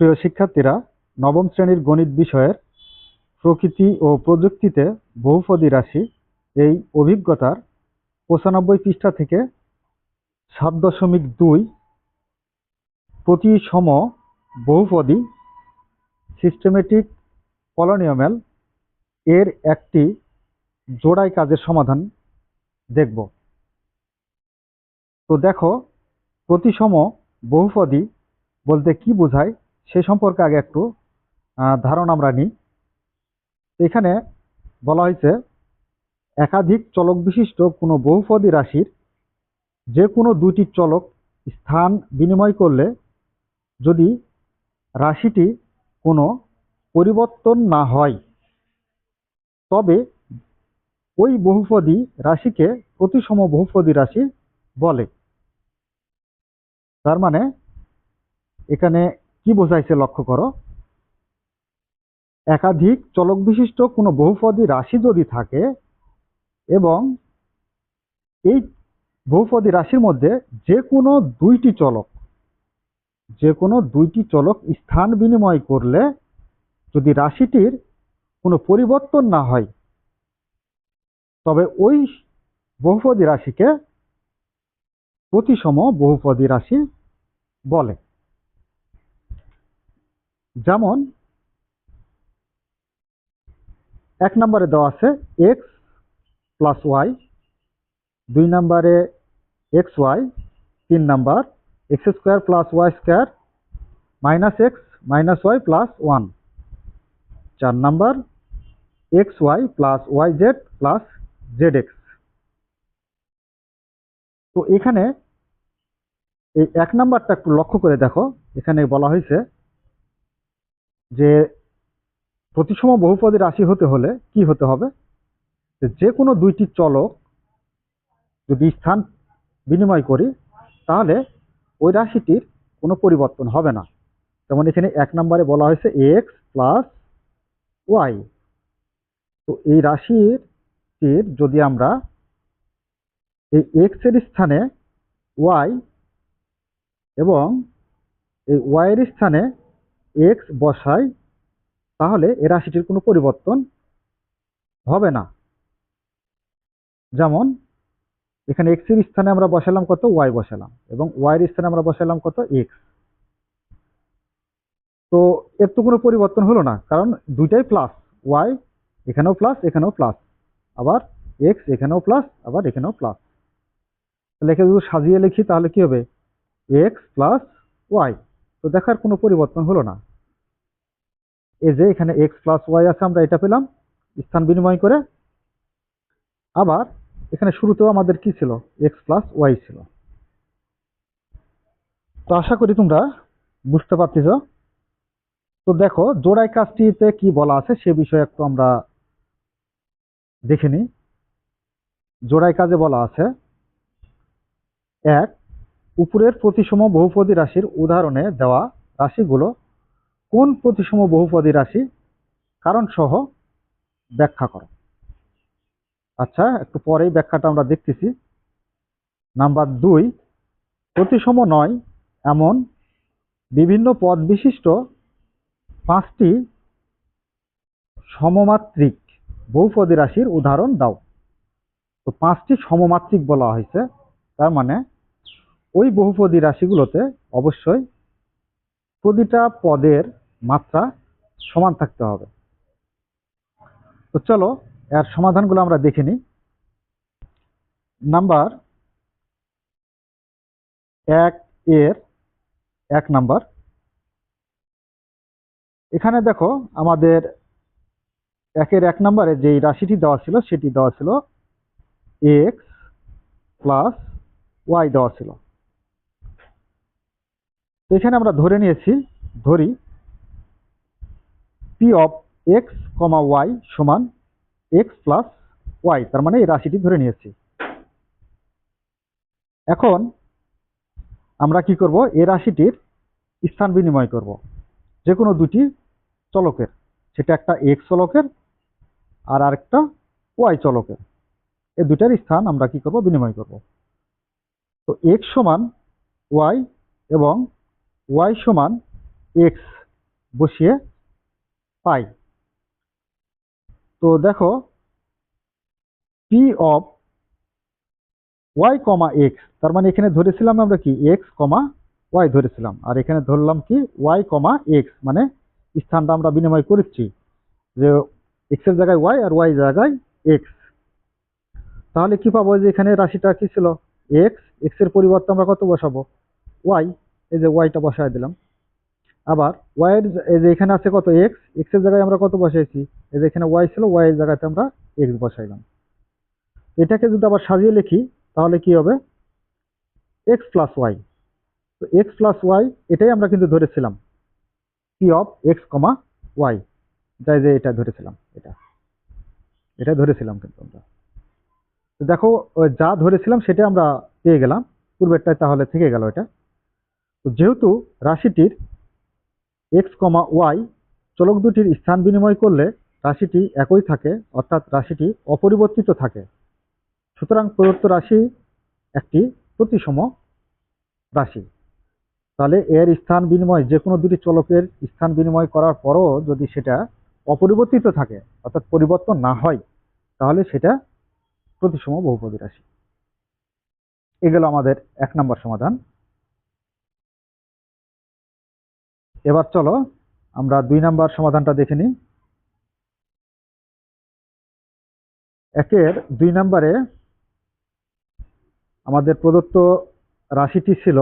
প্রিয় শিক্ষার্থীরা, নবম শ্রেণির গণিত বিষয়ের প্রকৃতি ও প্রযুক্তিতে বহুপদী রাশি এই অভিজ্ঞতার পঁচানব্বই পৃষ্ঠা থেকে সাত দশমিক দুই প্রতিসম বহুপদী সিস্টেমেটিক পলিনোমিয়াল এর একটি জোড়াই কাজের সমাধান দেখব। তো দেখো, প্রতিসম বহুপদী বলতে কি বোঝায়? সে সম্পর্কে আগে একটু ধারণা আমরা নিই। এখানে বলা হয়েছে, একাধিক চলক বিশিষ্ট কোনো বহুপদী রাশির যে কোনো দুইটি চলক স্থান বিনিময় করলে যদি রাশিটি কোনো পরিবর্তন না হয়, তবে ওই বহুপদী রাশিকে প্রতিসম বহুপদী রাশি বলে। তার মানে এখানে কি বোঝাইছে লক্ষ্য করো? একাধিক চলক বিশিষ্ট কোনো বহুপদী রাশি যদি থাকে এবং এই বহুপদী রাশির মধ্যে যে কোনো দুইটি চলক, যে কোনো দুইটি চলক স্থান বিনিময় করলে যদি রাশিটির কোনো পরিবর্তন না হয়, তবে ওই বহুপদী রাশিকে প্রতিসম বহুপদী রাশি বলে। যেমন, এক নম্বরে দেওয়া আছে এক্স প্লাস ওয়াই দুই নম্বরে এক্স ওয়াই তিন number X square plus Y square minus X minus Y plus one চার number X Y plus Y Z plus Z X তো এখানে এই এক নাম্বারটা একটু লক্ষ্য করে দেখো, এখানে বলা হয়েছে যে প্রতিসম বহুপদী রাশি হতে হলে কি হতে হবে? যে কোনো দুইটি চলক যদি স্থান বিনিময় করি, তাহলে ওই রাশিটির কোনো পরিবর্তন হবে না। যেমন এখানে এক নম্বরে বলা হয়েছে এক্স প্লাস ওয়াই। তো এই রাশিটির যদি আমরা এই এক্সের স্থানে ওয়াই এবং এই ওয়াই এর স্থানে এক্স বসাই তাহলে এ রাশিটির কোনো পরিবর্তন হবে না। যেমন, এখানে এক্সের স্থানে আমরা বসালাম কত? ওয়াই বসালাম, এবং ওয়াই এর স্থানে আমরা বসালাম কত? এক্স তো এর তো কোনো পরিবর্তন হলো না, কারণ দুইটাই প্লাস ওয়াই এখানেও প্লাস এখানেও প্লাস আবার এক্স এখানেও প্লাস আবার এখানেও প্লাস তাহলে এখানে যদি সাজিয়ে লিখি, তাহলে কি হবে? এক্স প্লাস ওয়াই তো দেখার কোনো পরিবর্তন হলো না। এই যে এখানে এক্স প্লাস ওয়াই আছে, আমরা এটা পেলাম, স্থান বিনিময় করে। আবার এখানে শুরুতেও আমাদের কি ছিল? এক্স প্লাস ওয়াই ছিল। তো আশা করি তোমরা বুঝতে পারতেছ। তো দেখো জোড়াই কাজটিতে কি বলা আছে সে বিষয়ে একটু আমরা দেখে নিই। জোড়াই কাজে বলা আছে, এক, উপরের প্রতিসম বহুপদী রাশির উদাহরণে দেওয়া রাশিগুলো কোন প্রতিসম বহুপদী রাশি? কারণ সহ ব্যাখ্যা করো। আচ্ছা একটু পরেই ব্যাখ্যাটা আমরা দেখতেছি। নাম্বার দুই, প্রতিসম নয় এমন বিভিন্ন পদ বিশিষ্ট পাঁচটি সমমাত্রিক বহুপদী রাশির উদাহরণ দাও। তো পাঁচটি সমমাত্রিক বলা হয়েছে, তার মানে ওই বহুপদী রাশিগুলোতে অবশ্যই প্রতিটা পদের মাত্রা সমান থাকতে হবে। তো চলো, এর সমাধানগুলো আমরা দেখে নিই। নাম্বার এক এর এক নাম্বার। এখানে দেখো, আমাদের একের এক নম্বরে যে রাশিটি দেওয়া ছিল, সেটি দেওয়া ছিল এক্স প্লাস ওয়াই দেওয়া ছিল। তো এখানে আমরা ধরে নিয়েছি, ধরি P of X comma Y সমান এক্স প্লাস ওয়াই তার মানে এই রাশিটি ধরে নিয়েছি। এখন আমরা কি করব? এই রাশিটির স্থান বিনিময় করব। যে কোনো দুটি চলকের, সেটা একটা এক্স চলকের আর আরেকটা ওয়াই চলকের। এই দুটার স্থান আমরা কি করব? বিনিময় করব। তো এক্স সমান ওয়াই এবং ওয়াই সমান এক্স বসিয়ে পাই। তো দেখো P of Y comma X তার মানে এখানে ধরেছিলাম আমরা কি? এক্স কমা ওয়াই ধরেছিলাম। আর এখানে ধরলাম কি? ওয়াই কমা এক্স মানে স্থানটা আমরা বিনিময় করেছি যে এক্সের জায়গায় ওয়াই আর ওয়াই জায়গায় এক্স তাহলে কি পাবো? যে এখানে রাশিটা কি ছিল? এক্স এক্সের পরিবর্তে আমরা কত বসাবো? ওয়াই এই যে ওয়াইটা বসায় দিলাম। আবার ওয়াইয়ের এই যে এখানে আছে কত? এক্স এক্সের জায়গায় আমরা কত বসাইছি? এই যে এখানে ওয়াই ছিল ওয়াই এর জায়গাতে আমরা এক্স বসাইলাম। এটাকে যদি আবার সাজিয়ে লিখি, তাহলে কি হবে? এক্স প্লাস ওয়াই তো এক্স প্লাস ওয়াই এটাই আমরা কিন্তু ধরেছিলাম। P of X comma Y যাই যে এটা ধরেছিলাম, এটা। এটা ধরেছিলাম কিন্তু আমরা। দেখো যা ধরেছিলাম, সেটা আমরা পেয়ে গেলাম। পূর্বেরটায় তাহলে থেকে গেল এটা। তো যেহেতু রাশিটির এক্স কমা ওয়াই চলক দুটির স্থান বিনিময় করলে রাশিটি একই থাকে, অর্থাৎ রাশিটি অপরিবর্তিত থাকে। সুতরাং প্রদত্ত রাশি একটি প্রতিসম রাশি। তাহলে এর স্থান বিনিময় যে কোনো দুটি চলকের স্থান বিনিময় করার পরও যদি সেটা অপরিবর্তিত থাকে, অর্থাৎ পরিবর্তন না হয়, তাহলে সেটা প্রতিসম বহুপদী রাশি। এগুলো আমাদের এক নম্বর সমাধান। এবার চলো, আমরা দুই নাম্বার সমাধানটা দেখে নিই। একের দুই নাম্বারে আমাদের প্রদত্ত রাশিটি ছিল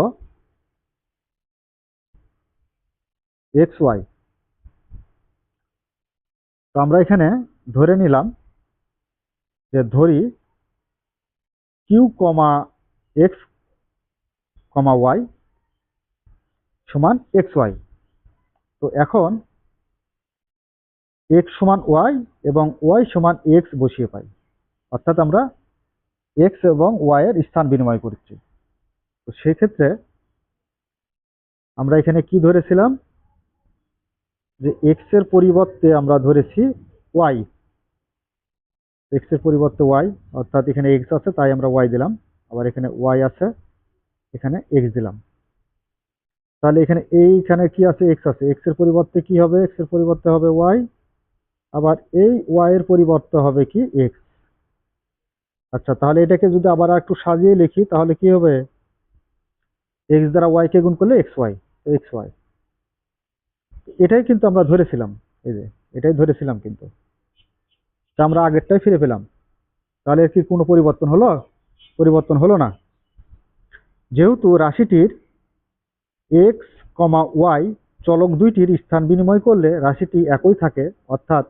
এক্স ওয়াই। তো আমরা এখানে ধরে নিলাম যে ধরি Q comma X comma Y সমান এক্স ওয়াই। তো এখন এক্স সমান ওয়াই এবং ওয়াই সমান এক্স বসিয়ে পাই। অর্থাৎ আমরা এক্স এবং ওয়াই এর স্থান বিনিময় করছি। তো সেক্ষেত্রে আমরা এখানে কি ধরেছিলাম? যে এক্সের পরিবর্তে আমরা ধরেছি ওয়াই এক্সের পরিবর্তে ওয়াই অর্থাৎ এখানে এক্স আছে, তাই আমরা ওয়াই দিলাম। আবার এখানে ওয়াই আছে, এখানে এক্স দিলাম। তাহলে এখানে এইখানে কি আছে? এক্স আছে। এক্সের পরিবর্তে কি হবে? এক্সের পরিবর্তে হবে ওয়াই আবার এই ওয়াই এর পরিবর্তে হবে কি এক্স আচ্ছা তাহলে এটাকে যদি আবার একটু সাজিয়ে লিখি, তাহলে কি হবে? এক্স দ্বারা ওয়াই কে গুণ করলে এক্স ওয়াই এক্স ওয়াই এটাই কিন্তু আমরা ধরেছিলাম, এই যে, এটাই ধরেছিলাম কিন্তু। তা আমরা আগেরটাই ফিরে পেলাম। তাহলে কি কোনো পরিবর্তন হলো? পরিবর্তন হলো না। যেহেতু রাশিটির এক্স কমা ওয়াই চলক দুইটির স্থান বিনিময় করলে রাশিটি একই থাকে, অর্থাৎ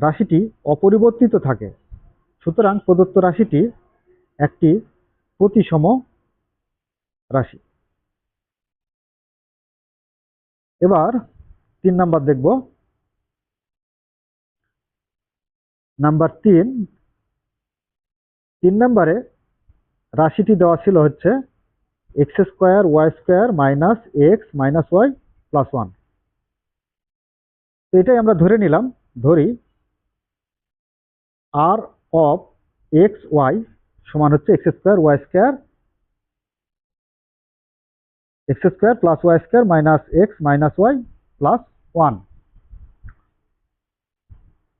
রাশিটি অপরিবর্তিত থাকে। সুতরাং প্রদত্ত রাশিটি একটি প্রতিসম রাশি। এবার তিন নাম্বার দেখব। নাম্বার তিন। তিন নাম্বারে রাশিটি দেওয়া ছিল হচ্ছে X square, Y square minus X minus Y plus one. তো এটাই আমরা ধরে নিলাম, ধরি আর অফ এক্স ওয়াই সমান হচ্ছে X square, Y square, X square plus Y square minus X minus Y plus one.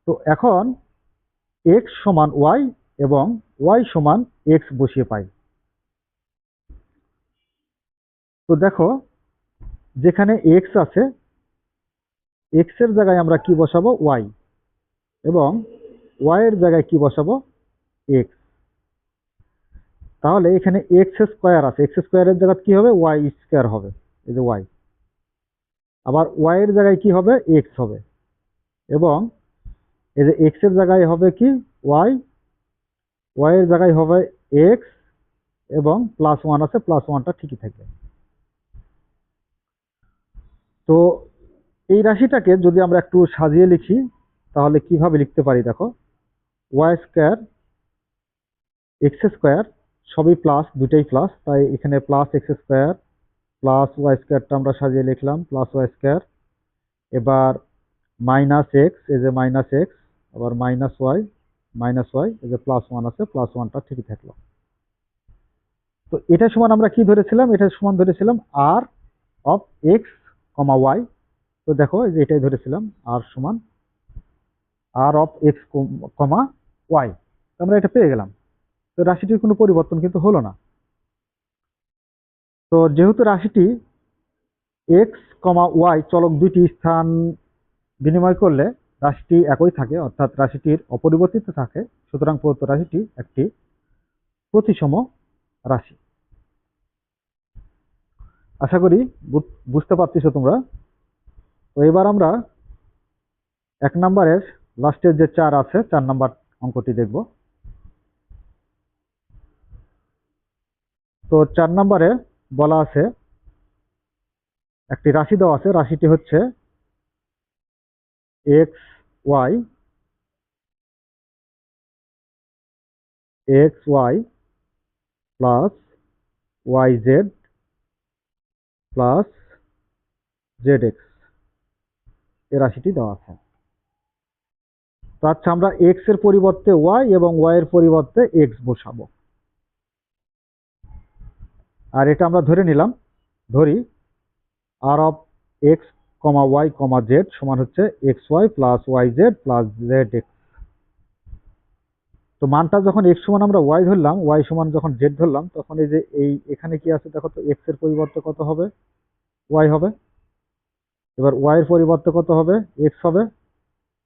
তো এখন এক্স সমান ওয়াই এবং ওয়াই সমান এক্স বসিয়ে পাই। তো দেখো, যেখানে এক্স আছে এক্সের জায়গায় আমরা কি বসাবো? ওয়াই এবং ওয়াই এর জায়গায় কি বসাবো? এক্স তাহলে এখানে এক্স স্কোয়ার আছে। এক্স স্কোয়ারের জায়গায় কি হবে? ওয়াই স্কোয়ার হবে। এই যে ওয়াই আবার ওয়াই এর জায়গায় কি হবে? এক্স হবে। এবং এই যে এক্সের জায়গায় হবে কি? ওয়াই ওয়াই এর জায়গায় হবে এক্স এবং প্লাস ওয়ান আছে প্লাস ওয়ানটা ঠিকই থাকবে তো এই রাশিটাকে যদি আমরা একটু সাজিয়ে লিখি, তাহলে কীভাবে লিখতে পারি দেখো? ওয়াই স্কোয়ার এক্স স্কোয়ার সবই প্লাস দুটাই প্লাস তাই এখানে plus X square plus Y স্কোয়ারটা আমরা সাজিয়ে লিখলাম প্লাস ওয়াই স্কোয়ার এবার মাইনাস এক্স এই যে মাইনাস এক্স আবার মাইনাস ওয়াই মাইনাস ওয়াই এই যে প্লাস ওয়ান আছে প্লাস ওয়ানটা ঠিকই থাকল। তো এটা সমান আমরা কি ধরেছিলাম? এটা সমান ধরেছিলাম R of X comma Y. তো দেখো, এই যে এটাই ধরেছিলাম, আর সমান R of X comma Y. আমরা এটা পেয়ে গেলাম। তো রাশিটির কোনো পরিবর্তন কিন্তু হলো না। তো যেহেতু রাশিটি এক্স কমা ওয়াই চলক দুইটি স্থান বিনিময় করলে রাশিটি একই থাকে, অর্থাৎ রাশিটির অপরিবর্তিত থাকে, সুতরাং প্রদত্ত রাশিটি একটি প্রতিসম রাশি। আশা করি বুঝতে পারতেছো তোমরা। তো এবার আমরা এক নম্বরের লাস্টের যে চার আছে, চার নাম্বার অঙ্কটি দেখব। তো চার নম্বরে বলা আছে, একটি রাশি দেওয়া আছে, রাশিটি হচ্ছে X Y X Y plus Y Z plus Z X এই রাশিটি দেওয়া আছে। তো আচ্ছা আমরা এক্সের পরিবর্তে ওয়াই এবং ওয়াই এর পরিবর্তে এক্স বসাবো। আর এটা আমরা ধরে নিলাম, ধরি R of X comma Y comma Z সমান হচ্ছে X Y plus Y Z plus Z X তো মানটা যখন এক্স সমান আমরা ওয়াই ধরলাম ওয়াই সমান যখন জেড ধরলাম, তখন এই যে এই এখানে কি আছে দেখো তো এক্সের পরিবর্তে কত হবে? ওয়াই হবে। এবার ওয়াই এর পরিবর্তে কত হবে? এক্স হবে।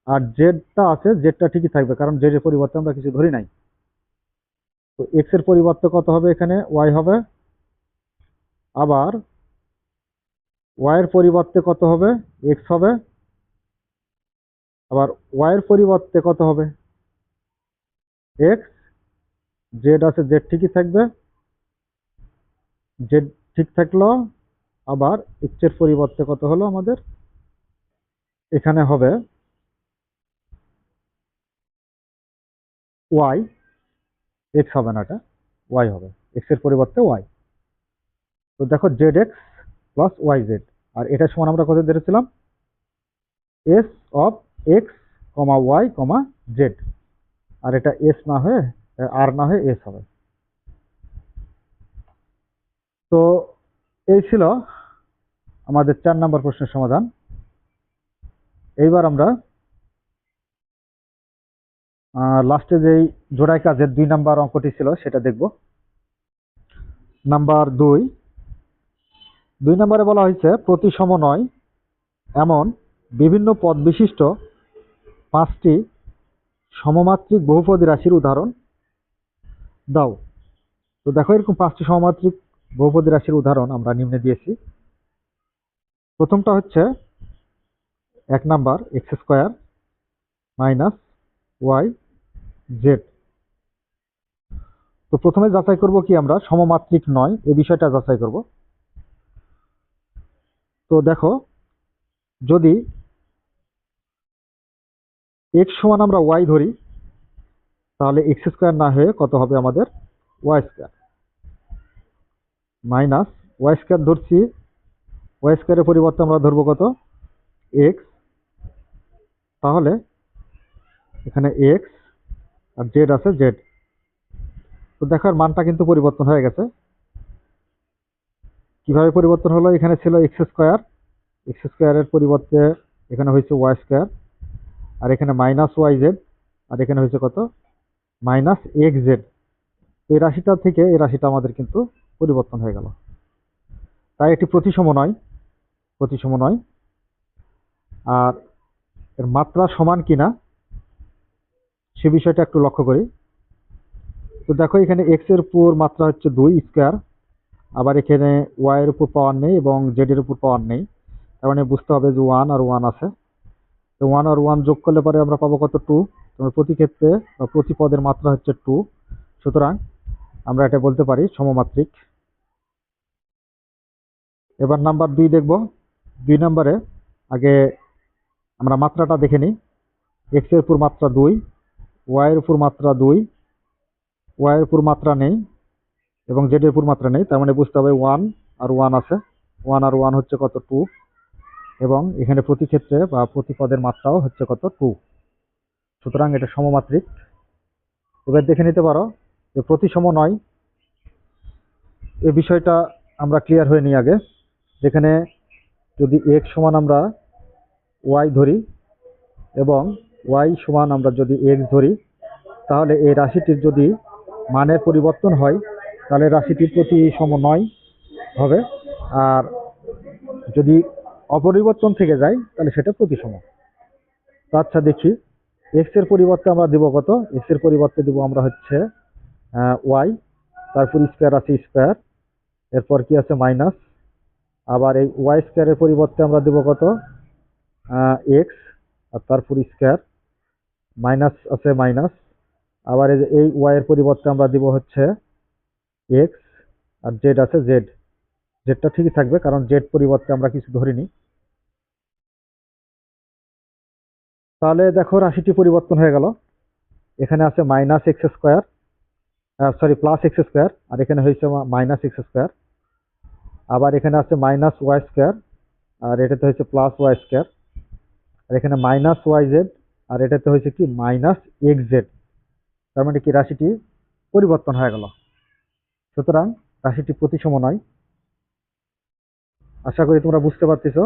আর জেডটা আছে জেডটা ঠিকই থাকবে, কারণ জেড এর পরিবর্তে আমরা কিছু ধরি নাই। তো এক্সের পরিবর্তে কত হবে এখানে? ওয়াই হবে। আবার ওয়াই এর পরিবর্তে কত হবে? এক্স হবে। আবার ওয়াই এর পরিবর্তে কত হবে? এক্স জেড আছে জেড ঠিকই থাকবে। জেড ঠিক থাকল, আবার এক্সের পরিবর্তে কত হলো আমাদের? এখানে হবে ওয়াই এক্স হবে না এটা ওয়াই হবে। এক্সের পরিবর্তে ওয়াই তো দেখো Z X plus Y Z আর এটা সমান আমরা কত ধরেছিলাম? S of X comma Y comma Z আর এটা এস না হয়ে আর না হয়ে এস হবে। তো এই ছিল আমাদের চার নম্বর প্রশ্নের সমাধান। এইবার আমরা লাস্টে যেই জোড়াই কাজের দুই নাম্বার অঙ্কটি ছিল সেটা দেখব। নাম্বার দুই দুই নম্বরে বলা হয়েছে প্রতিসম নয় এমন বিভিন্ন পদ বিশিষ্ট পাঁচটি সমমাত্রিক বহুপদী রাশির উদাহরণ দাও। তো দেখো এরকম পাঁচটি সমমাত্রিক বহুপদী রাশির উদাহরণ আমরা নিম্নে দিয়েছি। প্রথমটা হচ্ছে এক number, X square minus Y Z. তো প্রথমে যাচাই করব কি আমরা? সমমাত্রিক নয় এই বিষয়টা যাচাই করব। তো দেখো, যদি এক্স সমান আমরা ওয়াই ধরি, তাহলে এক্স স্কোয়ার না হয়ে কত হবে আমাদের Y square minus Y square ধরছি ওয়াই স্কোয়ারের পরিবর্তে আমরা ধরবো কত? এক্স তাহলে এখানে এক্স আর জেড আছে জেড তো দেখার মানটা কিন্তু পরিবর্তন হয়ে গেছে। কীভাবে পরিবর্তন হলো? এখানে ছিল এক্স স্কোয়ার এক্স স্কোয়ারের পরিবর্তে এখানে হয়েছে ওয়াই স্কোয়ার আর এখানে মাইনাস ওয়াই জেড আর এখানে হয়েছে কত? মাইনাস এক্স জেড এই রাশিটা থেকে এই রাশিটা আমাদের কিন্তু পরিবর্তন হয়ে গেল। তাই এটি প্রতিসম নয় প্রতিসম নয়। আর এর মাত্রা সমান কিনা, সে বিষয়টা একটু লক্ষ্য করি। তো দেখো এখানে এক্সের উপর মাত্রা হচ্ছে দুই স্কোয়ার আবার এখানে ওয়াই এর উপর পাওয়ার নেই এবং জেড এর উপর পাওয়ার নেই। তার মানে বুঝতে হবে যে ওয়ান আর ওয়ান আছে। তো ওয়ান আর ওয়ান যোগ করলে পরে আমরা পাবো কত? টু তোমার প্রতি ক্ষেত্রে বা প্রতি পদের মাত্রা হচ্ছে টু সুতরাং আমরা এটা বলতে পারি সমমাত্রিক। এবার নাম্বার দুই দেখব। দুই নম্বরে আগে আমরা মাত্রাটা দেখে নিই। এক্সের উপর মাত্রা দুই ওয়াই এর উপর মাত্রা দুই ওয়াই এর উপর মাত্রা নেই এবং জেড এর উপর মাত্রা নেই। তার মানে বুঝতে হবে ওয়ান আর ওয়ান আছে। ওয়ান আর ওয়ান হচ্ছে কত? টু এবং এখানে প্রতি ক্ষেত্রে বা প্রতি পদের মাত্রাও হচ্ছে কত? টু সুতরাং এটা সমমাত্রিক। এবার দেখে নিতে পারো যে প্রতি সম নয়। এ বিষয়টা আমরা ক্লিয়ার হয়ে নিই আগে। যেখানে যদি এক্স সমান আমরা ওয়াই ধরি এবং ওয়াই সমান আমরা যদি এক্স ধরি, তাহলে এই রাশিটির যদি মানের পরিবর্তন হয়, তাহলে রাশিটি প্রতিসম নয় হবে। আর যদি অপরিবর্তন থেকে যায়, তাহলে সেটা প্রতিসম। তো আচ্ছা দেখি। এক্সের পরিবর্তে আমরা দেব কত? এক্সের পরিবর্তে দেব আমরা হচ্ছে ওয়াই তারপর স্কোয়ার আছে স্কোয়ার এরপর কি আছে মাইনাস আবার এই ওয়াই স্কোয়ারের পরিবর্তে আমরা দেব কত? এক্স আর তারপর স্কোয়ার মাইনাস আছে মাইনাস আবার এই যে এই ওয়াই এর পরিবর্তে আমরা দিব হচ্ছে এক্স আর জেড আছে জেড জেডটা ঠিকই থাকবে, কারণ জেড পরিবর্তে আমরা কিছু ধরিনি। তাহলে দেখো, রাশিটি পরিবর্তন হয়ে গেল। এখানে আছে minus X square sorry plus X square আর এখানে হয়েছে মাইনাস এক্স স্কোয়ার আবার এখানে আছে মাইনাস ওয়াই স্কোয়ার আর এটাতে হয়েছে প্লাস ওয়াই স্কোয়ার আর এখানে মাইনাস ওয়াই জেড আর এটাতে হয়েছে কি? মাইনাস এক্স জেড তার মানে কি? রাশিটি পরিবর্তন হয়ে গেল। সুতরাং রাশিটি প্রতিসম নয়। আশা করি তোমরা বুঝতে পারতেছ।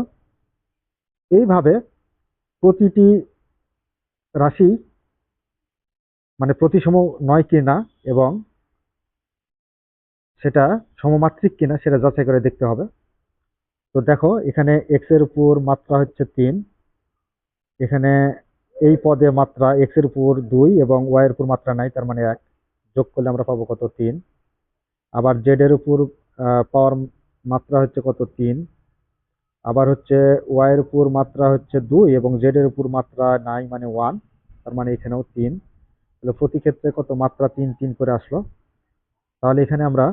এইভাবে প্রতিটি রাশি মানে প্রতিসম নয় কি না এবং সেটা সমমাত্রিক কিনা সেটা যাচাই করে দেখতে হবে। তো দেখো, এখানে এক্সের উপর মাত্রা হচ্ছে তিন। এখানে এই পদে মাত্রা এক্সের উপর দুই এবং ওয়াই এর উপর মাত্রা নাই, তার মানে এক। যোগ করলে আমরা পাবো কত? তিন। আবার জেড এর উপর পাওয়ার মাত্রা হচ্ছে কত? তিন। আবার হচ্ছে ওয়াই এর উপর মাত্রা হচ্ছে দুই এবং জেড এর উপর মাত্রা নাই মানে ওয়ান তার মানে এখানেও তিন। তাহলে প্রতি ক্ষেত্রে কত? মাত্রা তিন তিন করে আসলো। তাহলে এখানে আমরা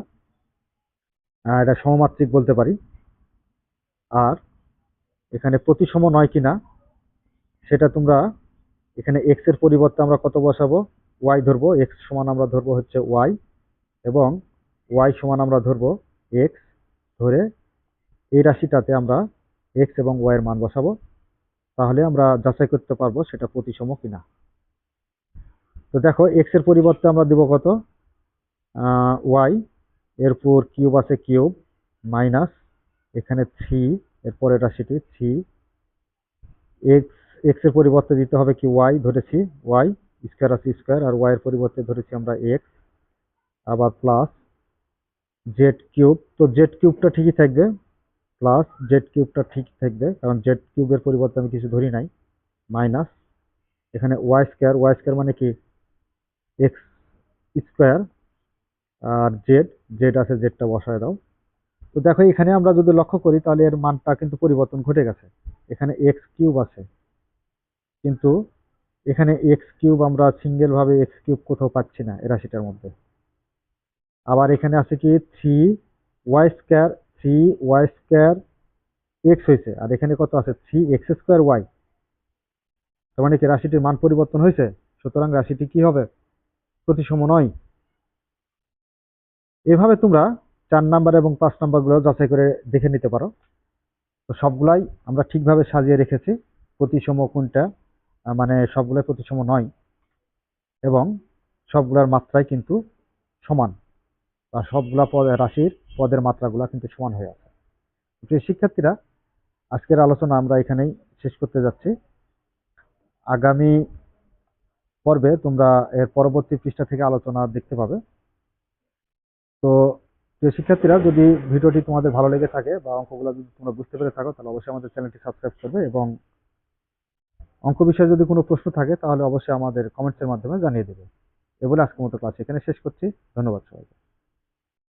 এটা সমমাত্রিক বলতে পারি। আর এখানে প্রতিসম নয় কিনা, সেটা তোমরা এখানে এক্সের পরিবর্তে আমরা কত বসাবো? ওয়াই ধরবো। এক্স সমান আমরা ধরবো হচ্ছে ওয়াই এবং ওয়াই সমান আমরা ধরবো এক্স ধরে এই রাশিটাতে আমরা এক্স এবং ওয়াই এর মান বসাবো, তাহলে আমরা যাচাই করতে পারব সেটা প্রতিসম কিনা। তো দেখো এক্সের পরিবর্তে আমরা দেব কত? ওয়াই এরপর কিউব আছে কিউব মাইনাস এখানে থ্রি এরপরের রাশিটি থ্রি এক্স এক্সের পরিবর্তে দিতে হবে কি ওয়াই ধরেছি ওয়াই স্কোয়ার আছে স্কোয়ার আর ওয়াই এর পরিবর্তে ধরেছি আমরা এক্স আবার প্লাস জেড কিউব তো জেড কিউবটা ঠিকই থাকবে। প্লাস জেড কিউবটা ঠিক থাকবে, কারণ জেড কিউবের পরিবর্তে আমি কিছু ধরি নাই মাইনাস এখানে ওয়াই স্কোয়ার ওয়াই স্কোয়ার মানে কি? এক্স স্কোয়ার আর জেড জেড আছে জেডটা বসায় দাও। তো দেখো, এখানে আমরা যদি লক্ষ্য করি, তাহলে এর মানটা কিন্তু পরিবর্তন ঘটে গেছে। এখানে এক্স কিউব আছে, কিন্তু এখানে এক্স কিউব আমরা সিঙ্গেলভাবে এক্স কিউব কোথাও পাচ্ছি না, এ রাশিটার মধ্যে। আবার এখানে আছে কি? Three Y square three Y square X হয়েছে। আর এখানে কত আছে? থ্রি এক্স স্কোয়ার ওয়াই তার মানে কি? রাশিটির মান পরিবর্তন হয়েছে। সুতরাং রাশিটি কি হবে? প্রতিসম নয়। এভাবে তোমরা চার নাম্বার এবং পাঁচ নাম্বারগুলো যাচাই করে দেখে নিতে পারো। তো সবগুলাই আমরা ঠিকভাবে সাজিয়ে রেখেছি। প্রতিসম কোনটা? মানে সবগুলাই প্রতিসম নয়। এবং সবগুলার মাত্রাই কিন্তু সমান। বা সবগুলা রাশির পদের মাত্রাগুলো কিন্তু সমান হয়ে আছে। শিক্ষার্থীরা, আজকের আলোচনা আমরা এখানেই শেষ করতে যাচ্ছি। আগামী পর্বে তোমরা এর পরবর্তী পৃষ্ঠা থেকে আলোচনা দেখতে পাবে। তো প্রিয় শিক্ষার্থীরা, যদি ভিডিওটি তোমাদের ভালো লেগে থাকে বা অঙ্কগুলো যদি তোমরা বুঝতে পেরে থাকো, তাহলে অবশ্যই আমাদের চ্যানেলটি সাবস্ক্রাইব করবে এবং অঙ্ক বিষয়ে যদি কোনো প্রশ্ন থাকে, তাহলে অবশ্যই আমাদের কমেন্টসের মাধ্যমে জানিয়ে দেবে। এ বলে আজকের মতো ক্লাস এখানে শেষ করছি। ধন্যবাদ সবাইকে।